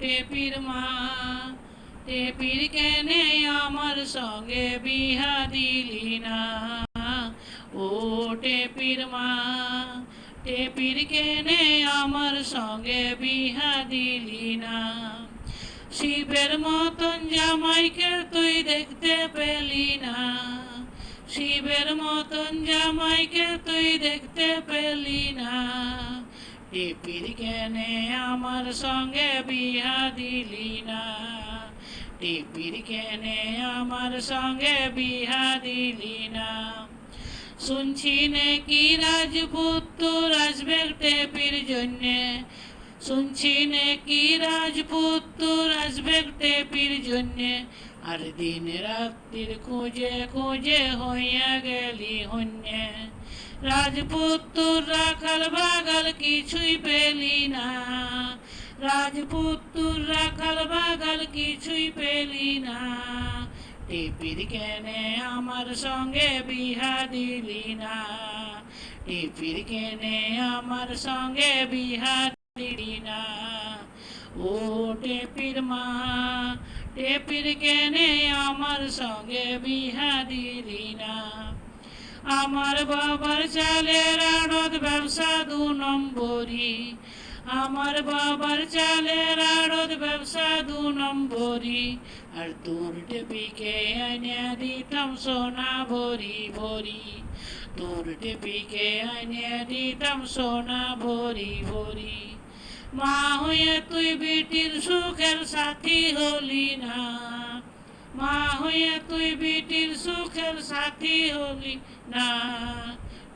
টেপির মা টেপির কেনে আমার সঙ্গে বিহা দিলি না। ও টেপির মা টেপির কেনে আমার সঙ্গে বিহা দিলি না। শিবের মতন জামাইকে তুই দেখতে পেলি না। শিবের মতন জামাইকে তুই দেখতে পেলি না। টিপির কেনে আমার সঙ্গে বিহা দিলি না টিপির কেনে আমার সঙ্গে বিহা দিলি না শুনছি নাকি রাজপুত তোর আসবে টেপির জন্যে শুনছি নাকি রাজপুত তোর আসবে টেপির জন্যে আর দিন রাত্রির খুঁজে খুঁজে হইয়া গেলি হন্যে রাজপুত তোর রাখাল বাগাল কিছুই পেলি না। রাজপুত তোর রাখাল বাগাল কিছুই পেলি না। টিপির কেনে আমার সঙ্গে বিহা দিলি না। টিপির কেনে আমার সঙ্গে বিহা দিলি না। ও টেপির মা টেপির কেনে আমার সঙ্গে বিহা দিলি না। আমার বাবার চালের আড়ত ব্যবসা দু নম্বরি আমার বাবার চালের আড়ত ব্যবসা দু নম্বরি আর তোর টেপিকে আনে দিতাম সোনা ভরি ভরি। তোর টেপিকে আনে দিতাম সোনা ভরি ভরি। মা হয়ে তুই বিটির সুখের সাথী হলি না মা হয়ে তুই বিটির সুখের সাথী হলি না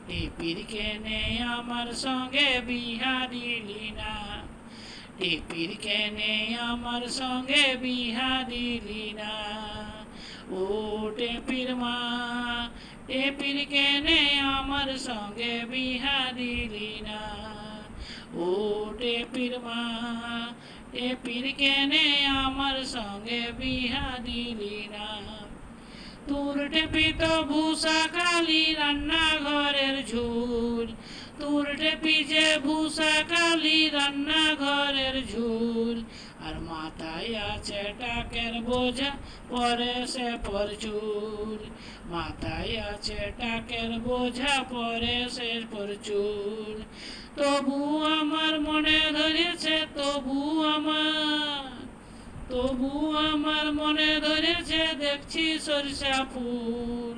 টিপির কেনে আমার সঙ্গে বিহা দিলি না টিপির কেনে আমার সঙ্গে বিহা দিলি না ও টেপির মা টেপির কেনে আমার সঙ্গে বিহা টেপির মা টেপির কেনে আমার সঙ্গে বিহা দিলি না। তোর টেপি তো ভূষা কালি রান্নাঘরের ঝুল। তোর টেপি যে ভূষা কালি রান্নাঘরের ঝুল। আর মাথায় আছে টাকের বোঝা, পরে সে পরচুল। মাথায় আছে টাকের বোঝা, পরে সে পরচুল। তবু আমার মনে ধরেছে, তবু আমার তবু আমার মনে ধরেছে, দেখছি সরিষা ফুল।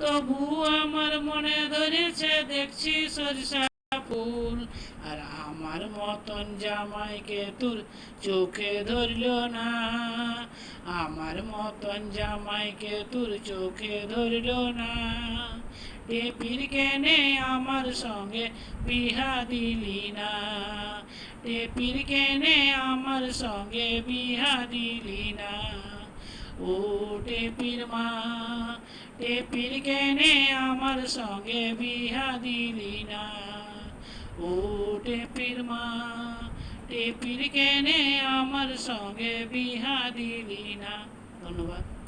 তবু আমার মনে ধরেছে, দেখছি সরিষা ফুল। আর আমার মতন জামাইকে তোর চোখে ধরল না। আমার মতন জামাইকে তোর চোখে ধরল না। টেপির কেনে আমার সঙ্গে বিহা দিলি না? টেপির কেনে আমার সঙ্গে বিহা দিলি না? ও টেপির মা টেপির কেনে আমার সঙ্গে বিহা দিলি না? ও টেপির মা টেপির কেনে আমার সঙ্গে বিহা দিলি না? ধন্যবাদ।